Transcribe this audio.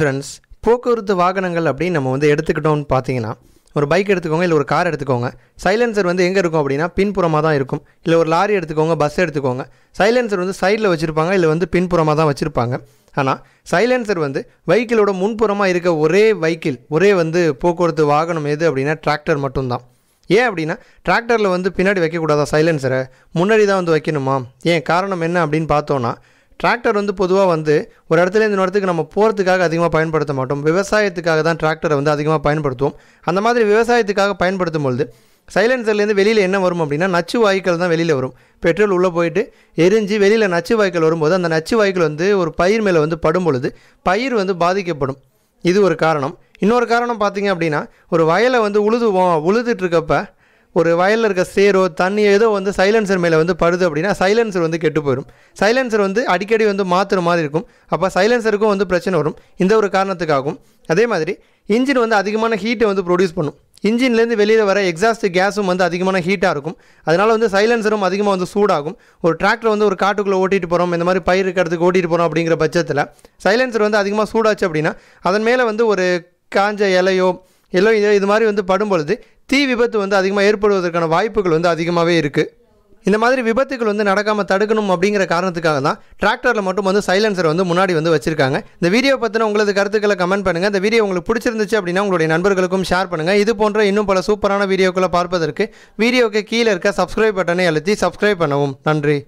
Friends போக்குவரத்து வாகனங்கள் அப்படின்னு நம்ம வந்து எடுத்துக்கிட்டோம்னு பார்த்தீங்கன்னா ஒரு பைக் எடுத்துக்கோங்க இல்லை ஒரு கார் எடுத்துக்கோங்க சைலன்சர் வந்து எங்கே இருக்கும் அப்படின்னா பின்புறமாக தான் இருக்கும். இல்லை ஒரு லாரி எடுத்துக்கோங்க பஸ் எடுத்துக்கோங்க. சைலன்சர் வந்து சைடில் வச்சுருப்பாங்க இல்லை வந்து பின்புறமாக தான் வச்சுருப்பாங்க. ஆனால் சைலன்சர் வந்து வெஹிக்கிளோட முன்புறமாக இருக்க ஒரே வெஹிக்கிள் ஒரே வந்து போக்குவரத்து வாகனம் எது அப்படின்னா டிராக்டர் மட்டும்தான். ஏன் அப்படின்னா டிராக்டரில் வந்து பின்னாடி வைக்கக்கூடாதா சைலன்சரை முன்னாடி தான் வந்து வைக்கணுமா? ஏன் காரணம் என்ன அப்படின்னு பார்த்தோன்னா டிராக்டர் வந்து பொதுவாக வந்து ஒரு இடத்துல இந்த இடத்துக்கு நம்ம போகிறதுக்காக அதிகமாக பயன்படுத்த மாட்டோம். விவசாயத்துக்காக தான் டிராக்டரை வந்து அதிகமாக பயன்படுத்துவோம். அந்த மாதிரி விவசாயத்துக்காக பயன்படுத்தும் பொழுது சைலன்சர்லேருந்து வெளியில் என்ன வரும் அப்படின்னா நச்சு வாய்க்கால் தான் வெளியில் வரும். பெட்ரோல் உள்ளே போயிட்டு எரிஞ்சு வெளியில் நச்சு வாய்க்கால் வரும்போது அந்த நச்சு வாயுக்கள் வந்து ஒரு பயிர் மேலே வந்து படும் பொழுது பயிர் வந்து பாதிக்கப்படும். இது ஒரு காரணம். இன்னொரு காரணம் பார்த்தீங்க அப்படின்னா ஒரு வயலை வந்து உழுதுவோம் உழுதுட்டு இருக்கப்ப ஒரு வயலில் இருக்க சேரோ தண்ணி ஏதோ வந்து சைலன்சர் மேலே வந்து படுது அப்படின்னா சைலன்சர் வந்து கெட்டு போயிடும் சைலன்சர் வந்து அடிக்கடி வந்து மாற்றுற மாதிரி இருக்கும். அப்போ சைலன்சருக்கும் வந்து பிரச்சனை வரும். இந்த ஒரு காரணத்துக்காகும் அதே மாதிரி இன்ஜின் வந்து அதிகமான ஹீட்டை வந்து ப்ரொடியூஸ் பண்ணும். இன்ஜின்லேருந்து வெளியில் வர எக்ஸாஸ்ட் கேஸும் வந்து அதிகமான ஹீட்டாக இருக்கும். அதனால் வந்து சைலன்சரும் அதிகமாக வந்து சூடாகும். ஒரு டிராக்டர் வந்து ஒரு காட்டுக்குள்ளே ஓட்டிட்டு போகிறோம் இந்த மாதிரி பயிர் இருக்கிறதுக்கு ஓட்டிட்டு போகிறோம் அப்படிங்கிற பட்சத்தில் சைலன்சர் வந்து அதிகமாக சூடாச்சு அப்படின்னா அதன் மேலே வந்து ஒரு காஞ்ச இலையோ எல்லோ இது இது மாதிரி வந்து படும்பொழுது தீ விபத்து வந்து அதிகமாக ஏற்படுவதற்கான வாய்ப்புகள் வந்து அதிகமாகவே இருக்குது இந்த மாதிரி விபத்துகள் வந்து நடக்காமல் தடுக்கணும் அப்படிங்கிற காரணத்துக்காக தான் டிராக்டரில் மட்டும் வந்து சைலன்சர் வந்து முன்னாடி வந்து வச்சிருக்காங்க. இந்த வீடியோ பற்றின உங்களது கருத்துக்களை கமெண்ட் பண்ணுங்கள் இந்த வீடியோ உங்களுக்கு பிடிச்சிருந்துச்சு அப்படின்னா உங்களுடைய நண்பர்களுக்கும் ஷேர் பண்ணுங்கள் இது போன்ற இன்னும் பல சூப்பரான வீடியோக்களை பார்ப்பதற்கு வீடியோக்கு கீழே இருக்க சப்ஸ்கிரைப் பட்டனை அழுத்தி சப்ஸ்கிரைப் பண்ணவும். நன்றி.